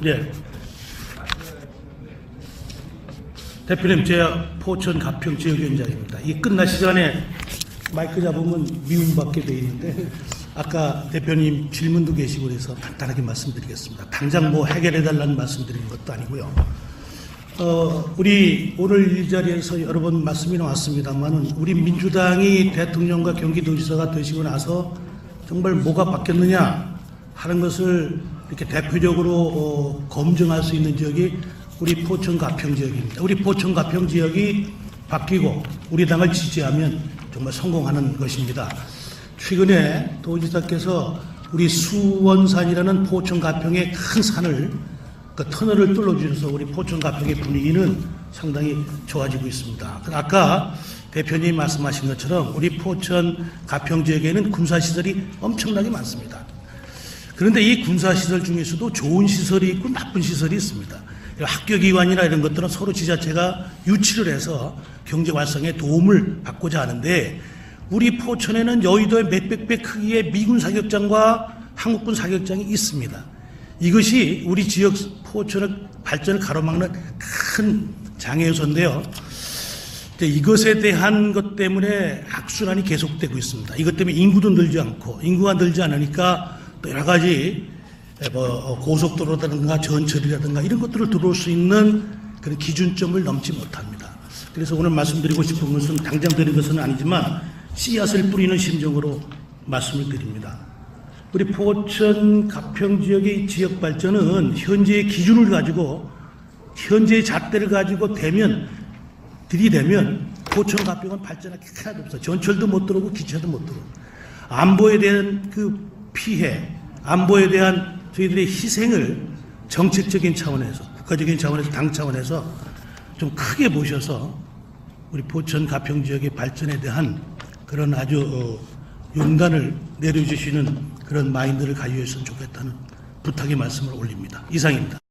네. 대표님, 제가 포천 가평 지역위원장입니다. 이 끝나시 전에 마이크 잡으면 미움받게 돼 있는데 아까 대표님 질문도 계시고 그래서 간단하게 말씀드리겠습니다. 당장 뭐 해결해달라는 말씀드리는 것도 아니고요. 어, 우리 오늘 이 자리에서 여러 번 말씀이 나왔습니다만은 우리 민주당이 대통령과 경기도지사가 되시고 나서 정말 뭐가 바뀌었느냐 하는 것을 이렇게 대표적으로 어, 검증할 수 있는 지역이 우리 포천 가평 지역입니다. 우리 포천 가평 지역이 바뀌고 우리 당을 지지하면 정말 성공하는 것입니다. 최근에 도지사께서 우리 수원산이라는 포천 가평의 큰 산을 그 터널을 뚫어주셔서 우리 포천 가평의 분위기는 상당히 좋아지고 있습니다. 그 아까 대표님 말씀하신 것처럼 우리 포천 가평 지역에는 군사 시설이 엄청나게 많습니다. 그런데 이 군사 시설 중에서도 좋은 시설이 있고 나쁜 시설이 있습니다. 학교 기관이나 이런 것들은 서로 지자체가 유치를 해서 경제 활성에 도움을 받고자 하는데 우리 포천에는 여의도의 몇백 배 크기의 미군 사격장과 한국군 사격장이 있습니다. 이것이 우리 지역 포천의 발전을 가로막는 큰 장애 요소인데요. 이것에 대한 것 때문에 악순환이 계속되고 있습니다. 이것 때문에 인구도 늘지 않고 인구가 늘지 않으니까 또 여러 가지 뭐 고속도로라든가 전철이라든가 이런 것들을 들어올 수 있는 그런 기준점을 넘지 못합니다. 그래서 오늘 말씀드리고 싶은 것은 당장 드린 것은 아니지만 씨앗을 뿌리는 심정으로 말씀을 드립니다. 우리 포천 가평 지역의 지역 발전은 현재의 기준을 가지고 현재의 잣대를 가지고 되면 들이대면 포천 가평은 발전할 게 하나도 없어. 전철도 못 들어오고 기차도 못 들어오고. 안보에 대한 그 피해, 안보에 대한 저희들의 희생을 정책적인 차원에서, 국가적인 차원에서, 당 차원에서 좀 크게 보셔서 우리 포천 가평 지역의 발전에 대한 그런 아주 어, 용단을 내려주시는 그런 마인드를 가지고 있으면 좋겠다는 부탁의 말씀을 올립니다. 이상입니다.